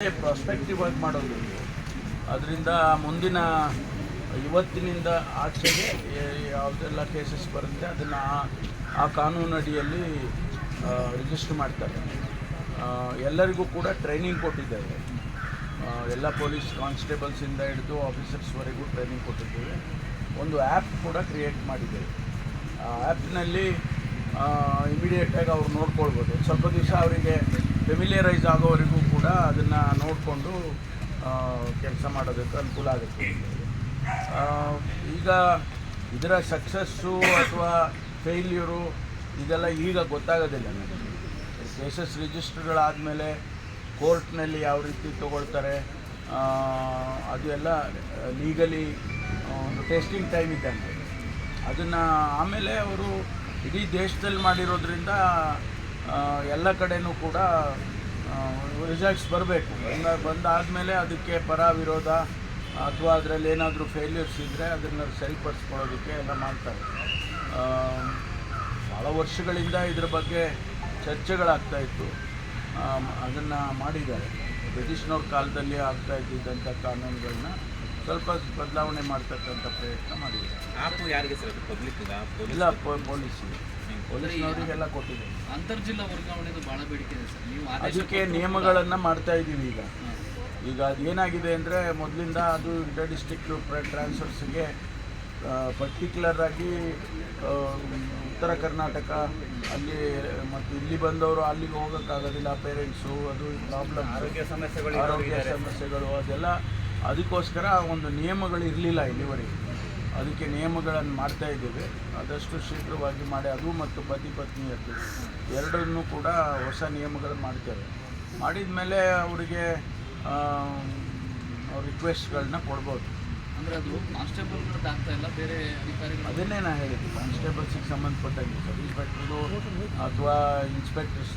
Prospective ಆಗಿ ಮಾಡೋದು. ಅದರಿಂದ ಮುಂದಿನ ಇವತ್ತಿನಿಂದ ಆಚೆಗೆ ಯಾವುದೆಲ್ಲ ಕೇಸಸ್ ಬರುತ್ತೆ ಅದನ್ನು ಆ ಕಾನೂನಡಿಯಲ್ಲಿ ರಿಜಿಸ್ಟರ್ ಮಾಡ್ತಾರೆ. ಎಲ್ಲರಿಗೂ ಕೂಡ ಟ್ರೈನಿಂಗ್ ಕೊಟ್ಟಿದ್ದೇವೆ ಆ, ಎಲ್ಲ ಪೊಲೀಸ್ ಕಾನ್ಸ್ಟೇಬಲ್ಸಿಂದ ಹಿಡಿದು ಆಫೀಸರ್ಸ್ವರೆಗೂ ಟ್ರೈನಿಂಗ್ ಕೊಟ್ಟಿದ್ದೇವೆ. ಒಂದು ಆ್ಯಪ್ ಕೂಡ ಕ್ರಿಯೇಟ್ ಮಾಡಿದ್ದೇವೆ ಆ ಆ್ಯಪ್ನಲ್ಲಿ ಇಮಿಡಿಯೇಟಾಗಿ ಅವ್ರು ನೋಡ್ಕೊಳ್ಬೋದು. ಸ್ವಲ್ಪ ದಿವಸ ಅವರಿಗೆ ಫೆಮಿಲಿಯರೈಸ್ ಆಗೋವರೆಗೂ ಕೂಡ ಅದನ್ನು ನೋಡಿಕೊಂಡು ಕೆಲಸ ಮಾಡೋದಕ್ಕೆ ಅನುಕೂಲ ಆಗುತ್ತೆ. ಈಗ ಇದರ ಸಕ್ಸಸ್ಸು ಅಥವಾ ಫೇಲ್ಯೂರು ಇದೆಲ್ಲ ಈಗ ಗೊತ್ತಾಗೋದಿಲ್ಲ ನನಗೆ. ಕೇಸಸ್ ರಿಜಿಸ್ಟರ್ಗಳಾದಮೇಲೆ ಕೋರ್ಟ್ನಲ್ಲಿ ಯಾವ ರೀತಿ ತಗೊಳ್ತಾರೆ ಆ, ಅದು ಎಲ್ಲ ಲೀಗಲಿ ಒಂದು ಟೆಸ್ಟಿಂಗ್ ಟೈಮ್ ಇದೆ ಅಂತ ಅದನ್ನು ಆಮೇಲೆ ಅವರು ಇಡೀ ದೇಶದಲ್ಲಿ ಮಾಡಿರೋದ್ರಿಂದ ಎಲ್ಲ ಕಡೆಯೂ ಕೂಡ ರಿಸಲ್ಟ್ಸ್ ಬರಬೇಕು. ಬಂದ ಬಂದಾದಮೇಲೆ ಅದಕ್ಕೆ ಪರ ವಿರೋಧ ಅಥವಾ ಅದರಲ್ಲಿ ಏನಾದರೂ ಫೇಲ್ಯೂರ್ಸ್ ಇದ್ದರೆ ಅದನ್ನು ಸರಿಪಡಿಸ್ಕೊಳ್ಳೋದಕ್ಕೆ ಎಲ್ಲ ಮಾಡ್ತಾರೆ. ಆ, ಭಾಳ ವರ್ಷಗಳಿಂದ ಇದ್ರ ಬಗ್ಗೆ ಚರ್ಚೆಗಳಾಗ್ತಾ ಇತ್ತು. ಅದನ್ನು ಮಾಡಿದ್ದಾರೆ. ಬ್ರಿಟಿಷ್ನವ್ರ ಕಾಲದಲ್ಲಿ ಆಗ್ತಾ ಇದ್ದಿದ್ದಂಥ ಕಾನೂನುಗಳನ್ನ ಸ್ವಲ್ಪ ಬದಲಾವಣೆ ಮಾಡ್ತಕ್ಕಂಥ ಪ್ರಯತ್ನ ಮಾಡಿದ್ದಾರೆ. ಯಾರಿಗೆ ಸರ್ ಪಬ್ಲಿಕ್ ಇಲ್ಲ ಪೊಲೀಸ್ ಪೊಲೀಸ್ನವರಿಗೆಲ್ಲ ಕೊಟ್ಟಿದ್ದಾರೆ. ಅಂತರ್ಜಿಲ್ಲಾ ವರ್ಗಾವಣೆದು ಭಾಳ ಬೇಡಿಕೆ ಅದಕ್ಕೆ ನಿಯಮಗಳನ್ನು ಮಾಡ್ತಾ ಇದ್ದೀವಿ ಈಗ. ಈಗ ಅದೇನಾಗಿದೆ ಅಂದರೆ ಮೊದಲಿಂದ ಅದು ಇಂಟರ್ ಡಿಸ್ಟಿಕ್ ಟ್ರಾನ್ಸ್ಫರ್ಸ್ಗೆ ಪರ್ಟಿಕ್ಯುಲರ್ ಆಗಿ ಉತ್ತರ ಕರ್ನಾಟಕ ಅಲ್ಲಿ ಮತ್ತು ಇಲ್ಲಿ ಬಂದವರು ಅಲ್ಲಿಗೆ ಹೋಗೋಕ್ಕಾಗೋದಿಲ್ಲ ಪೇರೆಂಟ್ಸು ಅದು ಪ್ರಾಬ್ಲಮ್ ಆರೋಗ್ಯ ಸಮಸ್ಯೆಗಳು ಆರೋಗ್ಯ ಸಮಸ್ಯೆಗಳು ಅದೆಲ್ಲ ಅದಕ್ಕೋಸ್ಕರ ಒಂದು ನಿಯಮಗಳು ಇರಲಿಲ್ಲ ಇಲ್ಲಿವರೆಗೆ. ಅದಕ್ಕೆ ನಿಯಮಗಳನ್ನು ಮಾಡ್ತಾ ಇದ್ದೇವೆ. ಆದಷ್ಟು ಶೀಘ್ರವಾಗಿ ಮಾಡಿ ಅದು ಮತ್ತು ಪತಿ ಪತ್ನಿಯದ್ದು. ಎರಡನ್ನೂ ಕೂಡ ಹೊಸ ನಿಯಮಗಳನ್ನು ಮಾಡ್ತೇವೆ. ಮಾಡಿದ ಮೇಲೆ ಅವರಿಗೆ ರಿಕ್ವೆಸ್ಟ್ಗಳನ್ನ ಕೊಡ್ಬೋದು. ಅಂದರೆ ಅದು ಕಾನ್ಸ್ಟೇಬಲ್ ಆಗ್ತಾ ಇಲ್ಲ ಬೇರೆ ಅಧಿಕಾರಿಗಳು? ಅದನ್ನೇ ನಾನು ಹೇಳಿದ್ದು. ಕಾನ್ಸ್ಟೇಬಲ್ಸಿಗೆ ಸಂಬಂಧಪಟ್ಟಂಗೆ. ಸಬ್ ಇನ್ಸ್ಪೆಕ್ಟರ್ದು ಅಥವಾ ಇನ್ಸ್ಪೆಕ್ಟರ್ಸ್